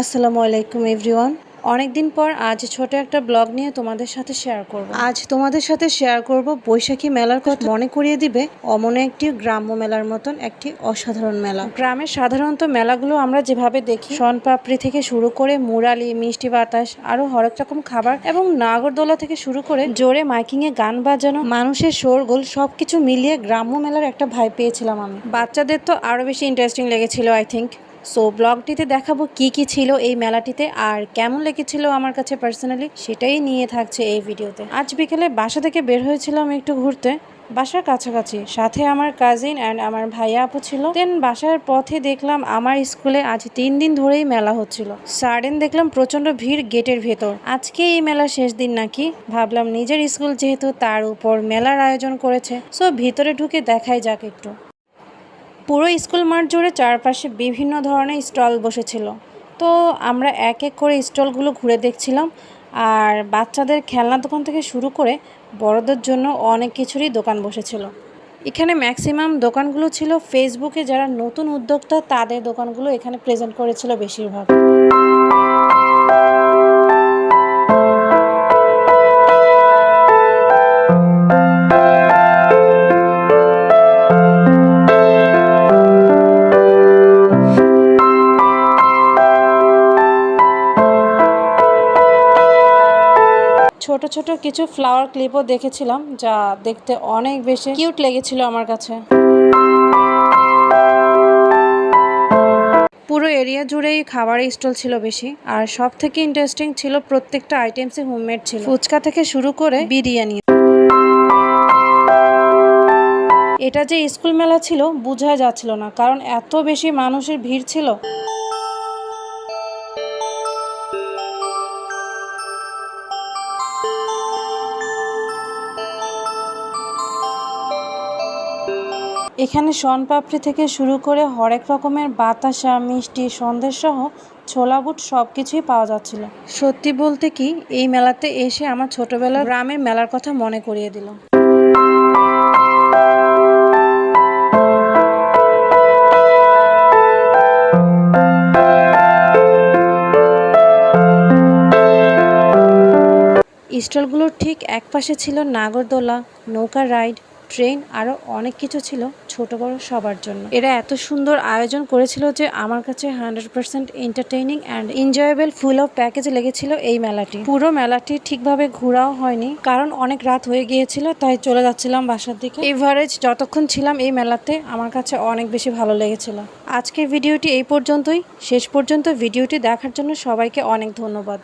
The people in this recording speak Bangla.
আসসালামু আলাইকুম এভরিওয়ান অনেকদিন পর আজ ছোট একটা ব্লগ নিয়ে তোমাদের সাথে শেয়ার করব। আজ তোমাদের সাথে শেয়ার করব বৈশাখী মেলার কথা। মনে করিয়ে দিবে অমনে একটি গ্রাম্য মেলার মতন একটি অসাধারণ মেলা। গ্রামের সাধারণত মেলাগুলো আমরা যেভাবে দেখি সন পাপড়ি থেকে শুরু করে মুরালি, মিষ্টি বাতাস, আরও হরেক রকম খাবার এবং নাগরদোলা থেকে শুরু করে জোরে মাইকিং এ গান বাজানো, মানুষের শোরগোল সবকিছু মিলিয়ে গ্রাম্য মেলার একটা ভাই পেয়েছিলাম আমি। বাচ্চাদের তো আরও বেশি ইন্টারেস্টিং লেগেছিল আই থিঙ্ক সো ব্লগটিতে দেখাবো কি কি ছিল এই মেলাটিতে আর কেমন লেগেছিল আমার কাছে পার্সোনালি সেটাই নিয়ে থাকছে এই ভিডিওতে। আজ বিকেলে বাসা থেকে বের হয়েছিলাম একটু ঘুরতে। বাসার কাছাকাছি, সাথে আমার কাজিন অ্যান্ড আমার ভাইয়া আপু ছিল। দেন বাসার পথে দেখলাম আমার স্কুলে আজ তিন দিন ধরেই মেলা হচ্ছিল। সাডেন দেখলাম প্রচণ্ড ভিড় গেটের ভেতর। আজকে এই মেলার শেষ দিন নাকি? ভাবলাম নিজের স্কুল যেহেতু তার উপর মেলার আয়োজন করেছে। সো ভিতরে ঢুকে দেখাই যাক একটু। পুরো স্কুল মাঠ জুড়ে চারপাশে বিভিন্ন ধরনের স্টল বসেছিল। তো আমরা এক এক করে স্টলগুলো ঘুরে দেখছিলাম আর বাচ্চাদের খেলনা দোকান থেকে শুরু করে বড়দের জন্য অনেক কিছুরই দোকান বসেছিল। এখানে ম্যাক্সিমাম দোকানগুলো ছিল ফেসবুকে যারা নতুন উদ্যোক্তা তাদের দোকানগুলো এখানে প্রেজেন্ট করেছিল বেশিরভাগ। ছোট ছোট কিছু ফ্লাওয়ার ক্লিপও দেখেছিলাম, যা দেখতে অনেক বেশি কিউট লেগেছিল আমার কাছে। পুরো এরিয়া জুড়েই খাবারের স্টল ছিল বেশি, আর সব থেকে ইন্টারেস্টিং ছিল প্রত্যেকটা আইটেমসই হোমমেড ছিল। ফুচকা থেকে শুরু করে বিরিয়ানি। এটা যে স্কুল মেলা ছিল বোঝা যাচ্ছিল না, কারণ এত বেশি মানুষের ভিড় ছিল। এখানে শনপাপড়ি থেকে শুরু করে হরেক রকমের বাতাসা, মিষ্টি সন্দেশ সহ ছোলা বুট সব কিছুই পাওয়া যাচ্ছিল। সত্যি বলতে কি, এই মেলাতে এসে আমার ছোটবেলার গ্রামের মেলার কথা মনে করিয়ে দিল। স্টলগুলোর ঠিক একপাশে ছিল নাগরদোলা, নৌকা রাইড ট্রেন আরও অনেক কিছু ছিল, ছোট বড় সবার জন্য। এরা এত সুন্দর আয়োজন করেছিল যে আমার কাছে hundred percent entertaining and enjoyable full of package লেগেছিল এই মেলাটি। পুরো মেলাটি ঠিকভাবে ঘোরাও হয়নি, কারণ অনেক রাত হয়ে গিয়েছিল, তাই চলে যাচ্ছিলাম বাসার দিকে। এভারেজ যতক্ষণ ছিলাম এই মেলাতে, আমার কাছে অনেক বেশি ভালো লেগেছিল। আজকের ভিডিওটি এই পর্যন্তই। শেষ পর্যন্ত ভিডিওটি দেখার জন্য সবাইকে অনেক ধন্যবাদ।